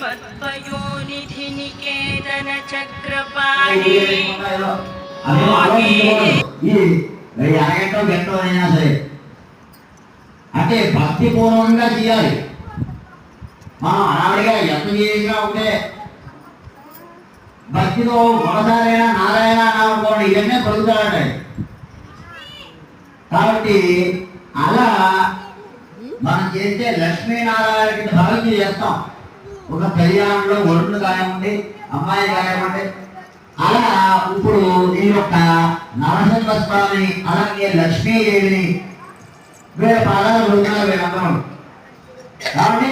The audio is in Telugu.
పద్మయోనిధి నికేతన చక్రపాణి అవి ఆలోచించకూడదు. అయినా సరే అంటే భక్తి పూర్వకంగా చేయాలి. మనం అనాడిగా ఎంత చేసినా ఉంటే భక్తితో ఒకసారైనా నారాయణ అనుకోండి ఇవన్నీ పలుకుతాడట కాబట్టి అలా మనం చేస్తే లక్ష్మీనారాయణ భావించి చేస్తాం. ఒక కళ్యాణంలో వరుణ్ గాయమండి అమ్మాయి గాయమండి అలా ఇప్పుడు ఈ యొక్క నరసింహ స్వామి అలాగే లక్ష్మీదేవిని వేరే పాదాలు వృద్ధాలు వేరే అందరం కాబట్టి